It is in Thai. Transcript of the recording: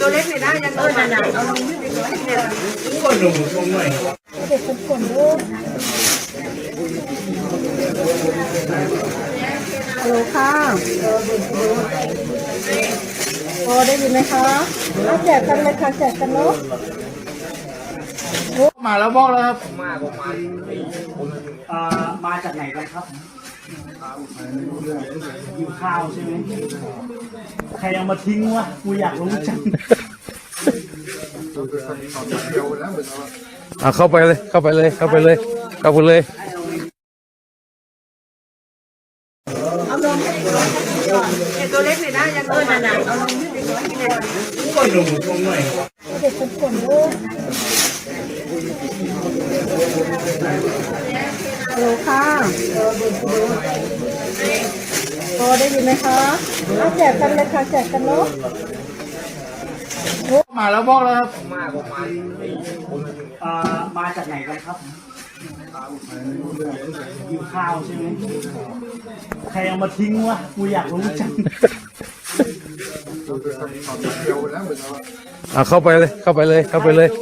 ตัวเล็กไม่ได้ยังเออนั่นๆเอาลงนิดนึงเนี่ยเด็กคนกนลูกฮัลโหลค่ะโอ้ได้ยินไหมคะเอาแจกกันเลยค่ะแจกกันเนาะมาแล้วบอกแล้วครับอ่ามาจากไหนกันครับ หิวข้าวใช่ไหมใครเอามาทิ้งวะกูอยากรู้จังอะเข้าไปเลย เข้าไปเลย เข้าไปเลย เข้าไปเลยตัวเล็กเนี่ยนะยังเออนั่นๆเอาลงนิดนึงเนี่ยเด็กคนกนลูก ค่ะโอ้ได้ยินไหมคะเอาแจกกันเลยค่ะแจกกันเนาะมาแล้วบอกแล้วครับอ่ามาจากไหนกันครับหิวข้าวใช่ไหมใครเอามาทิ้งวะกูอยากรู้จังอะเข้าไปเลยเข้าไปเลยเข้าไปเลย